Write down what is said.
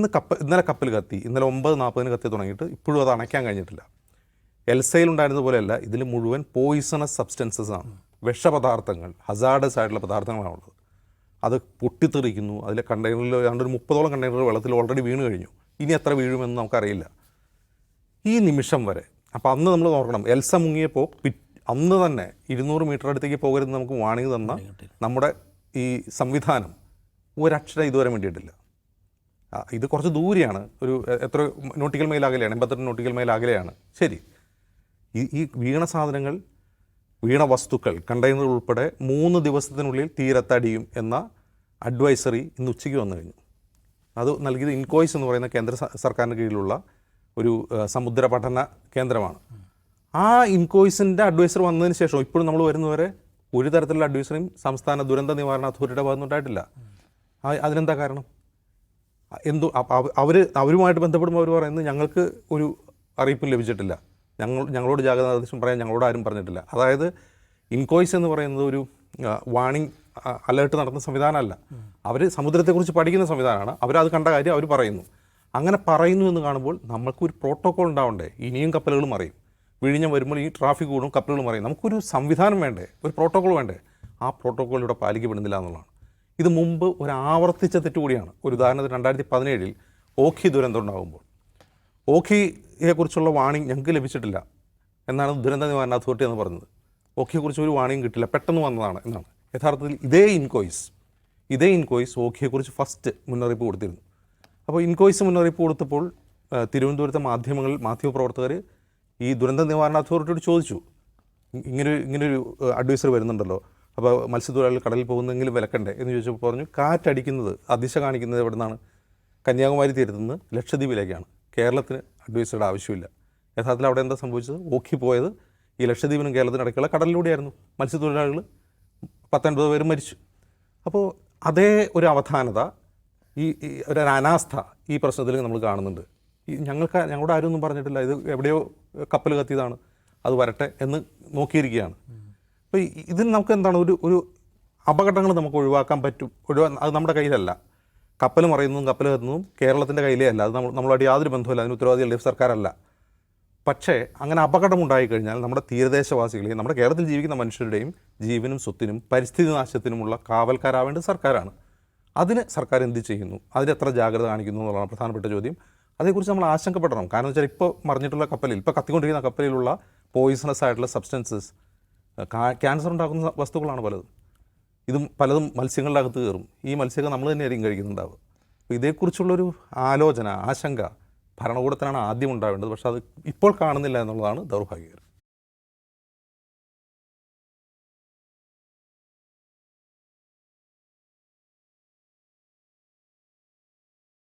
ഇന്ന് കപ്പ ഇന്നലെ കപ്പൽ കത്തി. ഇന്നലെ ഒമ്പത് നാൽപ്പതിന് കത്തി തുടങ്ങിയിട്ട് ഇപ്പോഴും അത് അണയ്ക്കാൻ കഴിഞ്ഞിട്ടില്ല. എൽസയിൽ ഉണ്ടായിരുന്നത് പോലെയല്ല ഇതിൽ മുഴുവൻ പോയിസണസ് സബ്സ്റ്റൻസസ് ആണ്. വിഷപദാർത്ഥങ്ങൾ ഹസാർഡസ് ആയിട്ടുള്ള പദാർത്ഥങ്ങളാണുള്ളത് അത് പൊട്ടിത്തെറിക്കുന്നു. അതിലെ കണ്ടെയ്നറിൽ ഏതാണ്ട് ഒരു മുപ്പതോളം കണ്ടെയ്നർ വെള്ളത്തിൽ ഓൾറെഡി വീണ് കഴിഞ്ഞു. ഇനി എത്ര വീഴുമെന്ന് നമുക്കറിയില്ല. ഈ നിമിഷം വരെ അപ്പോൾ അന്ന് നമ്മൾ നോക്കണം എൽസ മുങ്ങിയപ്പോൾ അന്ന് തന്നെ ഇരുന്നൂറ് മീറ്റർ അടുത്തേക്ക് പോകരുത് നമുക്ക് വാണിംഗ് തന്ന നമ്മുടെ ഈ സംവിധാനം ഒരക്ഷരം ഇതുവരെ വേണ്ടിയിട്ടില്ല ഇത് കുറച്ച് ദൂരെയാണ്. ഒരു എത്ര നോട്ടിക്കൽ മൈൽ അകലെയാണ് എൺപത്തെട്ട് നോട്ടിക്കൽ മൈൽ അകലെയാണ്. ശരി. ഈ ഈ വീണ സാധനങ്ങൾ വീണ വസ്തുക്കൾ കണ്ടെയ്നർ ഉൾപ്പെടെ മൂന്ന് ദിവസത്തിനുള്ളിൽ തീരത്തടിയും എന്ന അഡ്വൈസറി ഇന്ന് ഉച്ചയ്ക്ക് വന്നു കഴിഞ്ഞു. അത് നൽകിയത് ഇൻകോയ്സ് എന്ന് പറയുന്ന കേന്ദ്ര സർക്കാരിന് കീഴിലുള്ള ഒരു സമുദ്ര പഠന കേന്ദ്രമാണ്. ആ ഇൻകോയ്സിന്റെ അഡ്വൈസർ വന്നതിന് ശേഷം ഇപ്പോഴും നമ്മൾ വരുന്നവരെ ഒരു തരത്തിലുള്ള അഡ്വൈസറിയും സംസ്ഥാന ദുരന്ത നിവാരണ അതോറിറ്റിയുടെ ഭാഗത്തുനിന്നുണ്ടായിട്ടില്ല. അതിനെന്താ കാരണം? എന്തോ അവർ അവരുമായിട്ട് ബന്ധപ്പെടുമ്പോൾ അവർ പറയുന്നത് ഞങ്ങൾക്ക് ഒരു അറിയിപ്പും ലഭിച്ചിട്ടില്ല. ഞങ്ങൾ ഞങ്ങളോട് ജാഗ്രത നിർദ്ദേശം പറയാൻ ഞങ്ങളോട് ആരും പറഞ്ഞിട്ടില്ല. അതായത് ഇൻകോയ്സ് എന്ന് പറയുന്നത് ഒരു വാണിംഗ് അലേർട്ട് നടത്തുന്ന സംവിധാനമല്ല. അവർ സമുദ്രത്തെക്കുറിച്ച് പഠിക്കുന്ന സംവിധാനമാണ്. അവരത് കണ്ട കാര്യം അവർ പറയുന്നു. അങ്ങനെ പറയുന്നു എന്ന് കാണുമ്പോൾ നമുക്കൊരു പ്രോട്ടോകോൾ ഉണ്ടാവണ്ടേ? ഇനിയും കപ്പലുകൾ മറിയും. വിഴിഞ്ഞം വരുമ്പോൾ ഈ ട്രാഫിക് കൂടും കപ്പലുകൾ മറിയും. നമുക്കൊരു സംവിധാനം വേണ്ടേ? ഒരു പ്രോട്ടോകോൾ വേണ്ടേ? ആ പ്രോട്ടോകോൾ ഇവിടെ പാലിക്കപ്പെടുന്നില്ല എന്നുള്ളതാണ്. ഇത് മുമ്പ് ഒരു ആവർത്തിച്ച തെറ്റ് കൂടിയാണ്. ഒരു ഉദാഹരണത്തിന് രണ്ടായിരത്തി പതിനേഴിൽ ഓഖി ദുരന്തം ഉണ്ടാകുമ്പോൾ. ഓഖിയെക്കുറിച്ചുള്ള വാണിംഗ് ഞങ്ങൾക്ക് ലഭിച്ചിട്ടില്ല. എന്നാണ് ദുരന്ത നിവാരണ അതോറിറ്റി എന്ന് പറഞ്ഞത്. ഓഖിയെക്കുറിച്ച് ഒരു വാണിംഗ് കിട്ടില്ല. പെട്ടെന്ന് വന്നതാണ് എന്നാണ്. യഥാർത്ഥത്തിൽ ഇതേ ഇൻകോയ്സ് ഇതേ ഇൻകോയ്സ് ഓഖിയെക്കുറിച്ച് ഫസ്റ്റ് മുന്നറിയിപ്പ് കൊടുത്തിരുന്നു. അപ്പോൾ ഇൻകോയ്സ് മുന്നറിയിപ്പ് കൊടുത്തപ്പോൾ തിരുവനന്തപുരത്തെ മാധ്യമങ്ങൾ മാധ്യമപ്രവർത്തകർ ഈ ദുരന്ത നിവാരണ അതോറിറ്റിയോട് ചോദിച്ചു. ഇങ്ങനൊരു ഇങ്ങനൊരു അഡ്വൈസർ വരുന്നുണ്ടല്ലോ. അപ്പോൾ മത്സ്യത്തൊഴിലാളികൾ കടലിൽ പോകുന്നെങ്കിലും വിലക്കണ്ടേ എന്ന് ചോദിച്ചപ്പോൾ പറഞ്ഞു കാറ്റടിക്കുന്നത് അതിശ കാണിക്കുന്നത് എവിടെ നിന്നാണ് കന്യാകുമാരി തീരത്തുനിന്ന് ലക്ഷദ്വീപിലേക്കാണ്. കേരളത്തിന് അഡ്വൈസറുടെ ആവശ്യമില്ല. യഥാർത്ഥത്തിൽ അവിടെ എന്താ സംഭവിച്ചത്? ഓക്കി പോയത് ഈ ലക്ഷദ്വീപിനും കേരളത്തിനും ഇടയ്ക്കുള്ള കടലിലൂടെയായിരുന്നു. മത്സ്യത്തൊഴിലാളികൾ പത്തൊൻപത് പേര് മരിച്ചു. അപ്പോൾ അതേ ഒരു അവധാനത ഈ ഒരു അനാസ്ഥ ഈ പ്രശ്നത്തിൽ നമ്മൾ കാണുന്നുണ്ട്. ഈ ഞങ്ങൾക്ക് ഞങ്ങളുടെ ആരും ഒന്നും പറഞ്ഞിട്ടില്ല. ഇത് എവിടെയോ കപ്പൽ കത്തിയതാണ്. അത് വരട്ടെ എന്ന് നോക്കിയിരിക്കുകയാണ്. അപ്പോൾ ഇതിന് നമുക്ക് എന്താണ് ഒരു ഒരു അപകടങ്ങൾ നമുക്ക് ഒഴിവാക്കാൻ പറ്റും. ഒഴിവാ അത് നമ്മുടെ കയ്യിലല്ല. കപ്പൽ മറയുന്നതും കപ്പൽ കത്തുന്നതും കേരളത്തിന്റെ കയ്യിലേ അല്ല. അത് നമ്മൾ നമ്മളായിട്ട് യാതൊരു ബന്ധമില്ല അതിന് ഉത്തരവാദി എൽ ഡി എഫ് സർക്കാരല്ല. പക്ഷേ അങ്ങനെ അപകടം ഉണ്ടായിക്കഴിഞ്ഞാൽ നമ്മുടെ തീരദേശവാസികളെയും നമ്മുടെ കേരളത്തിൽ ജീവിക്കുന്ന മനുഷ്യരുടെയും ജീവനും സ്വത്തിനും പരിസ്ഥിതി നാശത്തിനുമുള്ള കാവൽക്കാരാവേണ്ടത് സർക്കാരാണ്. അതിന് സർക്കാർ എന്ത് ചെയ്യുന്നു? അതിനെത്ര ജാഗ്രത കാണിക്കുന്നു എന്നുള്ളതാണ് പ്രധാനപ്പെട്ട ചോദ്യം. അതേക്കുറിച്ച് നമ്മൾ ആശങ്കപ്പെടണം. കാരണം വെച്ചാൽ ഇപ്പോൾ മറിഞ്ഞിട്ടുള്ള കപ്പലിൽ ഇപ്പോൾ കത്തിക്കൊണ്ടിരിക്കുന്ന കപ്പലിലുള്ള പോയിസണസ് ആയിട്ടുള്ള സബ്സ്റ്റൻസസ് ക്യാൻസർ ഉണ്ടാക്കുന്ന വസ്തുക്കളാണ് പലതും. ഇതും പലതും മത്സ്യങ്ങളുടെ അകത്ത് കയറും. ഈ മത്സ്യങ്ങൾ നമ്മൾ തന്നെയായിരിക്കും കഴിക്കുന്നുണ്ടാവുക. അപ്പോൾ ഇതേക്കുറിച്ചുള്ളൊരു ആലോചന ആശങ്ക ഭരണകൂടത്തിനാണ് ആദ്യം ഉണ്ടാവേണ്ടത്. പക്ഷേ അത് ഇപ്പോൾ കാണുന്നില്ല എന്നുള്ളതാണ് ദൗർഭാഗ്യകരം.